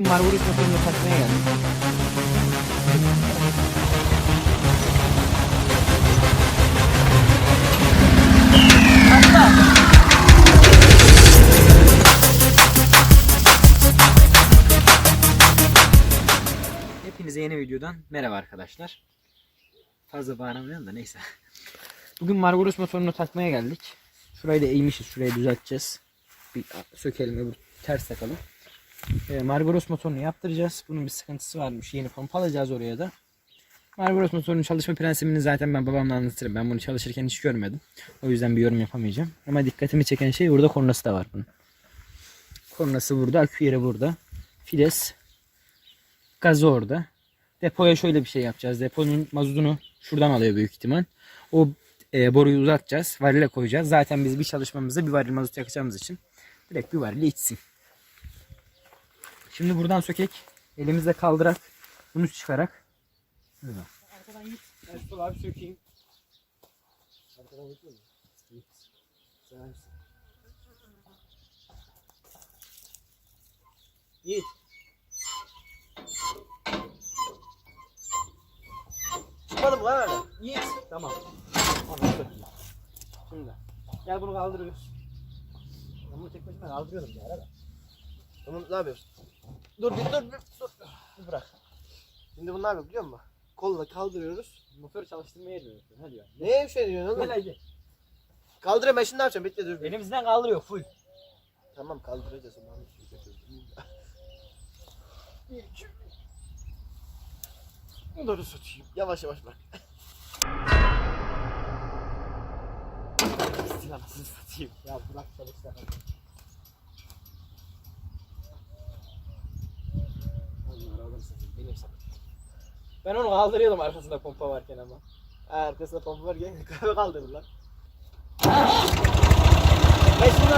Marmaris motorunu takmaya geldim. Hepinize yeni videodan merhaba arkadaşlar. Fazla bağıramıyorum da neyse. Bugün Marmaris motorunu takmaya geldik. Şurayı da eğmişiz. Şurayı düzelteceğiz. Bir sökelim öbür ters takalım. E, Marmaros motorunu yaptıracağız. Bunun bir sıkıntısı varmış. Yeni pompa alacağız oraya da. Marmaros motorunun çalışma prensibini zaten ben babamla anlatırım. Ben bunu çalışırken hiç görmedim. O yüzden bir yorum yapamayacağım. Ama dikkatimi çeken şey burada kornası da var bunun. Kornası burada, akü yeri burada. Fides gazı orada. Depoya şöyle bir şey yapacağız. Deponun mazotunu şuradan alıyor büyük ihtimal. O e, boruyu uzatacağız. Varile koyacağız. Zaten biz bir çalışmamızda bir varil mazot yakacağımız için direkt bir varili içsin. Şimdi buradan sökek. Elimizle kaldırak. Bunu çıkarak. Şöyle. Arkadan. Ben sol abi sökeyim. Arkadan gitmiyor mu? Git. Seversin. Git. Çıkmadım lan öyle. Git. Tamam. Onu. Şimdi. Gel bunu kaldırıyoruz. Ben bunu tek başıma kaldırıyorum bir ara. Tamam ne yapıyorsun? Dur bir dur bir dur. Bir bırak. Şimdi ne yapıyor biliyor musun? Kolla kaldırıyoruz. Motor çalıştırmaya dönüyorsun. Hadi ya. Neye bir şey diyorsun oğlum? Gel hadi. Kaldırayım ben şimdi ne yapacağım? Bekle dur. bir. Elimizden kaldırıyor full. Tamam kaldıracağız onu. Bir iki. Dur satayım. Yavaş yavaş bırak. Silahsız satayım. Ya bırak çalışsana. Onlar alır satayım. Benim satayım. Ben onu kaldırıyordum arkasında pompa varken ama. Arkasında pompa var gel. Kahve kaldırır lan. Ben şimdi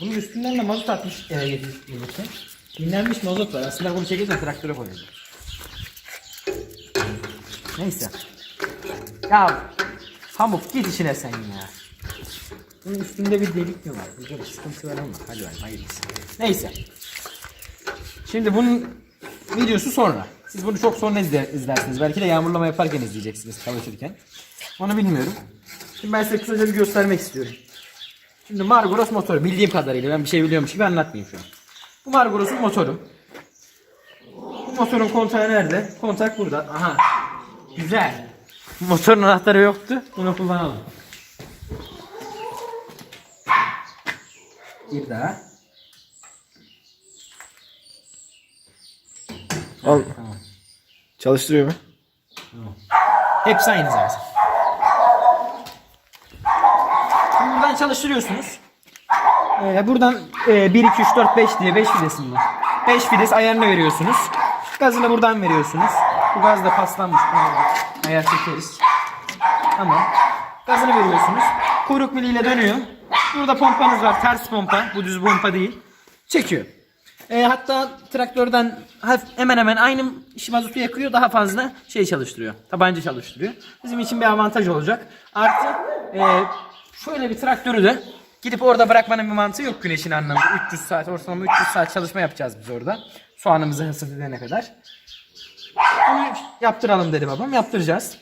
Bunun üstünden de mazot atmış e, gelirse. Dinlenmiş mazot var. Aslında bunu çekirsen traktöre koyuyorlar. Neyse. Ya Pamuk git işine sen ya. Bunun üstünde bir delik mi var? Burada bir sıkıntı var ama. Hadi bakalım hayırlısı. Neyse. Şimdi bunun videosu sonra. Siz bunu çok sonra izle- izlersiniz. Belki de yağmurlama yaparken izleyeceksiniz çalışırken. Onu bilmiyorum. Şimdi ben size kısaca bir göstermek istiyorum. Şimdi Margoros motoru bildiğim kadarıyla ben bir şey biliyormuş gibi anlatmayayım şu an. Bu Margoros'un motoru. Bu motorun kontağı nerede? Kontak burada. Aha. Güzel. Motorun anahtarı yoktu. Bunu kullanalım. Bir daha. Al. Tamam. Çalıştırıyor mu? Hepsi aynı zaten. Buradan çalıştırıyorsunuz. Ee, buradan e, 1, 2, 3, 4, 5 diye 5 fidesim var. 5 fides ayarını veriyorsunuz. Gazını buradan veriyorsunuz. Bu gaz da paslanmış. Ayar çekeriz. Tamam. Gazını veriyorsunuz. Kuyruk miliyle dönüyor. Burada pompanız var. Ters pompa. Bu düz pompa değil. Çekiyor. E, hatta traktörden hemen hemen aynı mazotu yakıyor daha fazla şey çalıştırıyor. Tabanca çalıştırıyor. Bizim için bir avantaj olacak. Artı e, şöyle bir traktörü de gidip orada bırakmanın bir mantığı yok güneşin anlamında. 300 saat ortalama 300 saat çalışma yapacağız biz orada. Soğanımızı hasat edene kadar. Onu yaptıralım dedi babam. Yaptıracağız.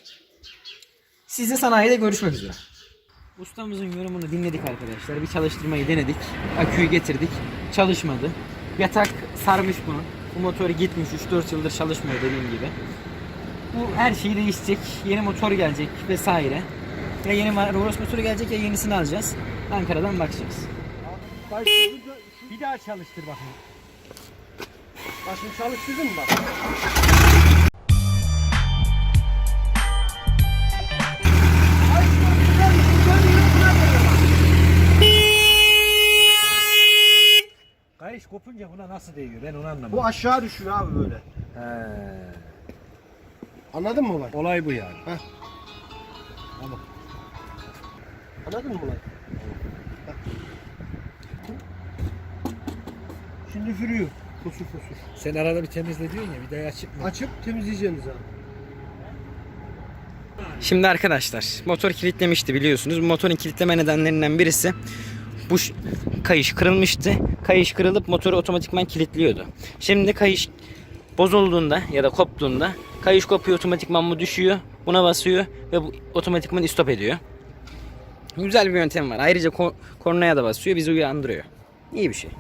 Sizle sanayide görüşmek üzere. Ustamızın yorumunu dinledik arkadaşlar. Bir çalıştırmayı denedik. Aküyü getirdik. Çalışmadı. Yatak sarmış bunu. Bu motor gitmiş 3-4 yıldır çalışmıyor dediğim gibi. Bu her şeyi değişecek. Yeni motor gelecek vesaire. Ya yeni Roros motoru gelecek ya yenisini alacağız. Ankara'dan bakacağız. Bir daha çalıştır bakayım. Başını çalıştırdın mı bak? Kayış kopunca buna nasıl değiyor ben onu anlamadım. Bu aşağı düşüyor abi böyle. He. Anladın mı olay? Olay bu yani. Anladın mı olay? Şimdi fürüyor. Fosur fosur. Sen arada bir temizle diyorsun ya bir daha açıp mı? Açıp temizleyeceğiniz abi. Şimdi arkadaşlar motor kilitlemişti biliyorsunuz. Bu motorun kilitleme nedenlerinden birisi bu kayış kırılmıştı. Kayış kırılıp motoru otomatikman kilitliyordu. Şimdi kayış bozulduğunda ya da koptuğunda kayış kopuyor otomatikman bu düşüyor. Buna basıyor ve bu otomatikman istop ediyor. Güzel bir yöntem var. Ayrıca ko- kornaya da basıyor bizi uyandırıyor. İyi bir şey.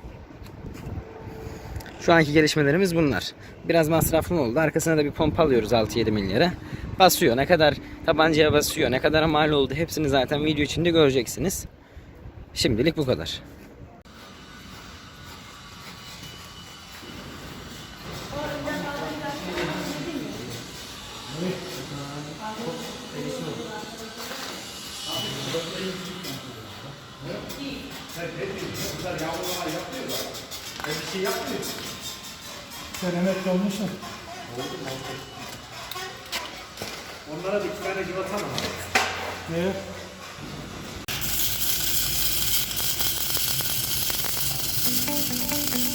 Şu anki gelişmelerimiz bunlar. Biraz masraflı oldu. Arkasına da bir pompa alıyoruz 6-7 milyara. Basıyor. Ne kadar tabancaya basıyor, ne kadar mal oldu hepsini zaten video içinde göreceksiniz. Şimdilik bu kadar. Sen emekli olmuşsun. Onlara da iki tane cıvata mı? Ne? Orayı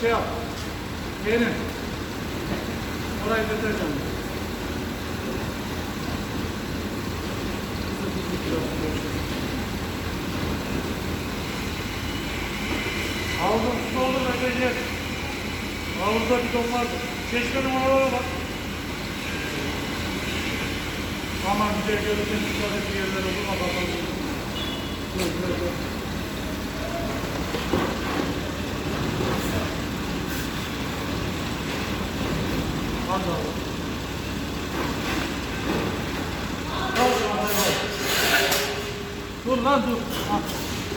şey yap. Yeğenim. Orayı deterjan. Havuzun su doldur ödeyecek. Havuzda bidon vardı. Çeşmenin oralara bak. Bir de görürsen dışarıdaki yerlere durma bakalım. Dur dur dur. Oğlum. Dur lan dur.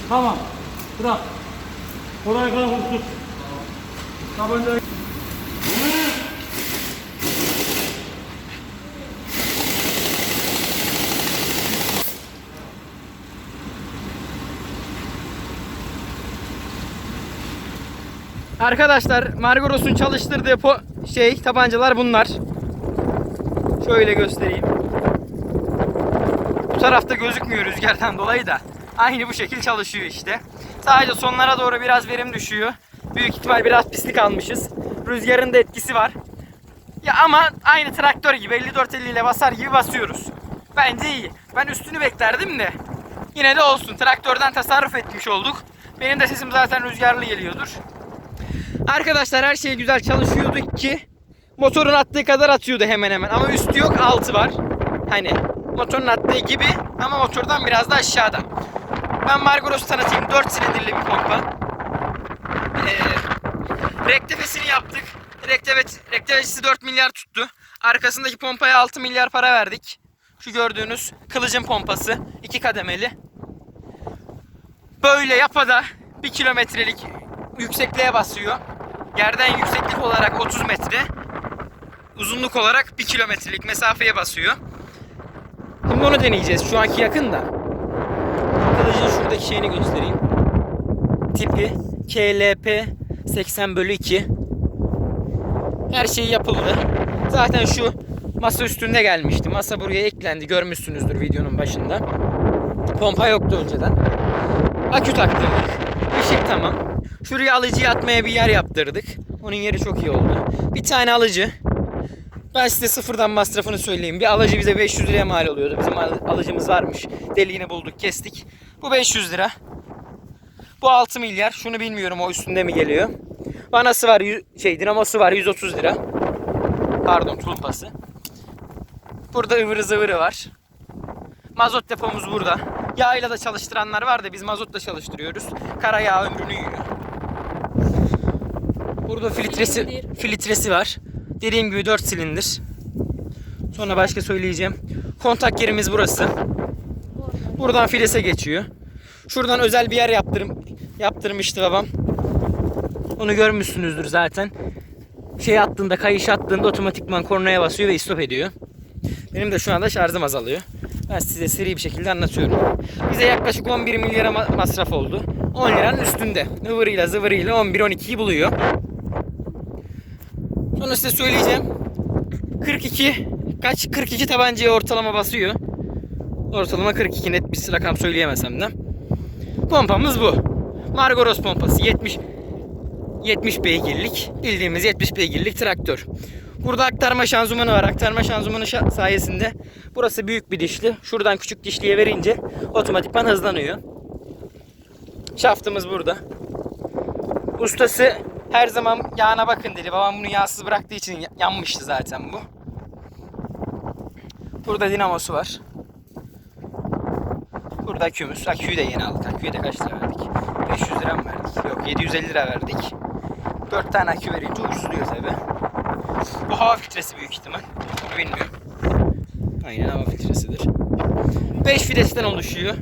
Tamam. Bırak. Oraya kadar tut. Tabancayı. Arkadaşlar Margoros'un çalıştırdığı şey tabancalar bunlar. Şöyle göstereyim. Bu tarafta gözükmüyor rüzgardan dolayı da. Aynı bu şekil çalışıyor işte. Sadece sonlara doğru biraz verim düşüyor. Büyük ihtimal biraz pislik almışız. Rüzgarın da etkisi var. Ya ama aynı traktör gibi 54-50 ile basar gibi basıyoruz. Bence iyi. Ben üstünü beklerdim de. Yine de olsun. Traktörden tasarruf etmiş olduk. Benim de sesim zaten rüzgarlı geliyordur. Arkadaşlar her şey güzel çalışıyordu ki motorun attığı kadar atıyordu hemen hemen. Ama üstü yok altı var. Hani motorun attığı gibi ama motordan biraz da aşağıda. Ben Margoros tanıtayım. 4 silindirli bir pompa. Ee, rektefesini yaptık. Rektevet, rektefesi 4 milyar tuttu. Arkasındaki pompaya 6 milyar para verdik. Şu gördüğünüz kılıcın pompası. iki kademeli. Böyle yapada 1 kilometrelik yüksekliğe basıyor. Yerden yükseklik olarak 30 metre. Uzunluk olarak 1 kilometrelik mesafeye basıyor. Şimdi onu deneyeceğiz. Şu anki yakın da. Kılıcın şuradaki şeyini göstereyim. Tipi KLP 80 bölü 2. Her şey yapıldı. Zaten şu masa üstünde gelmişti. Masa buraya eklendi. Görmüşsünüzdür videonun başında. Pompa yoktu önceden. Akü taktırdık. Işık tamam. Şuraya alıcıyı atmaya bir yer yaptırdık. Onun yeri çok iyi oldu. Bir tane alıcı. Ben size sıfırdan masrafını söyleyeyim. Bir alıcı bize 500 liraya mal oluyordu. Bizim al- alıcımız varmış. Deliğini bulduk, kestik. Bu 500 lira. Bu 6 milyar. Şunu bilmiyorum o üstünde mi geliyor. Vanası var, şey dinamosu var 130 lira. Pardon tulpası. Burada ıvırı zıvırı var. Mazot depomuz burada. Yağıyla da çalıştıranlar var da biz mazotla çalıştırıyoruz. Kara yağ ömrünü yiyor. Burada filtresi filtresi var. Dediğim gibi 4 silindir. Sonra başka söyleyeceğim. Kontak yerimiz burası. Buradan filese geçiyor. Şuradan özel bir yer yaptırım yaptırmıştı babam. Onu görmüşsünüzdür zaten. Şey attığında, kayış attığında otomatikman kornaya basıyor ve istop ediyor. Benim de şu anda şarjım azalıyor. Ben size seri bir şekilde anlatıyorum. Bize yaklaşık 11 milyara ma- masraf oldu. 10 liranın üstünde. Ivırıyla zıvırıyla 11-12'yi buluyor. Sonra size söyleyeceğim. 42 kaç 42 tabancaya ortalama basıyor. Ortalama 42 net bir rakam söyleyemesem de. Pompamız bu. Margoros pompası 70 70 beygirlik bildiğimiz 70 beygirlik traktör. Burada aktarma şanzımanı var. Aktarma şanzımanı şa- sayesinde burası büyük bir dişli. Şuradan küçük dişliye verince otomatikman hızlanıyor. Şaftımız burada. Ustası her zaman yağına bakın dedi. Babam bunu yağsız bıraktığı için ya- yanmıştı zaten bu. Burada dinamosu var. Burada akümüz. Aküyü de yeni aldık. Aküye de kaç lira verdik? 500 lira mı verdik? Yok 750 lira verdik. 4 tane akü verince ucuzluyor tabi. Bu hava filtresi büyük ihtimal. Bunu bilmiyorum. Aynen hava filtresidir. 5 fidesten oluşuyor.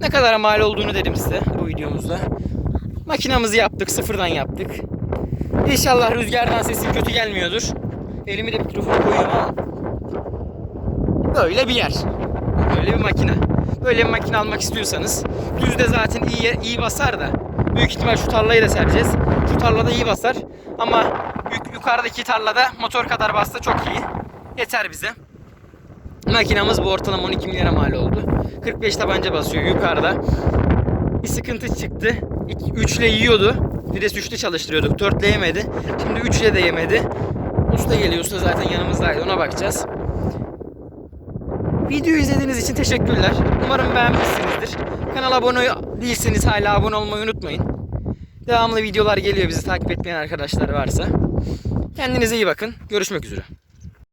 Ne kadar mal olduğunu dedim size bu videomuzda. Makinamızı yaptık, sıfırdan yaptık. İnşallah rüzgardan sesim kötü gelmiyordur. Elimi de mikrofona koyuyorum ama. Böyle bir yer. Böyle bir makine. Böyle bir makine almak istiyorsanız düzde zaten iyi iyi basar da büyük ihtimal şu tarlayı da sereceğiz. Şu tarlada iyi basar ama yuk- yukarıdaki tarlada motor kadar bassa çok iyi. Yeter bize. Makinamız bu ortalama 12 milyara mal oldu. 45 tabanca basıyor yukarıda. Bir sıkıntı çıktı. 3 ile yiyordu. Vites 3'te çalıştırıyorduk. 4 ile yemedi. Şimdi 3 ile de yemedi. Usta geliyor. Usta zaten yanımızdaydı. Ona bakacağız. Videoyu izlediğiniz için teşekkürler. Umarım beğenmişsinizdir. Kanala abone değilseniz hala abone olmayı unutmayın. Devamlı videolar geliyor bizi takip etmeyen arkadaşlar varsa. Kendinize iyi bakın. Görüşmek üzere.